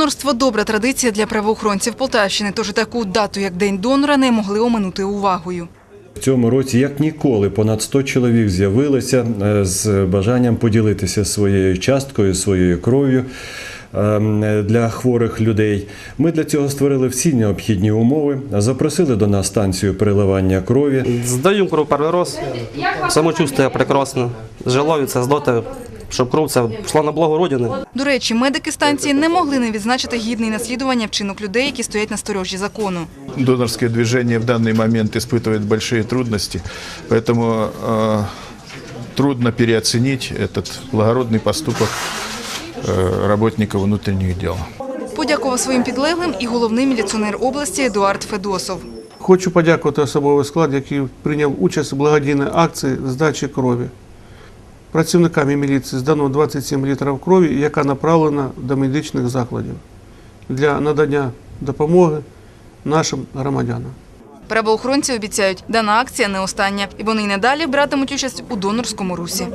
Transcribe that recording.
Донорство добра традиція для правоохоронців Полтавщини, тож таку дату, як День донора, не могли оминути увагою. В цьому році, як ніколи, понад 100 чоловік з'явилися е, з бажанням поділитися своєю часткою, своєю кров'ю ем, для хворих людей. Ми для цього створили всі необхідні умови, запросили до нас станцію переливання крові. Здаю кров перший раз. Самочувствие прекрасне. Жилові здати, щоб кров це пішла на благо Родини. До речі, медики станції не могли не відзначити гідний наслідування вчинок людей, які стоять на сторожі закону. Донорское движение в данный момент испытывает большие трудности, поэтому э, трудно переоценить этот благородный поступок э, работников внутренних дел. Подякував своїм підлеглим і головний міліціонер області Едуард Федосов. Хочу подякувати особовий склад, який прийняв участь у благодійній акції здачі крові. Працівниками міліції здано 27 літрів крові, яка направлена до медичних закладів для надання допомоги нашим громадянам. Правоохоронці обіцяють, дана акція не остання, і вони й надалі братимуть участь у донорському русі.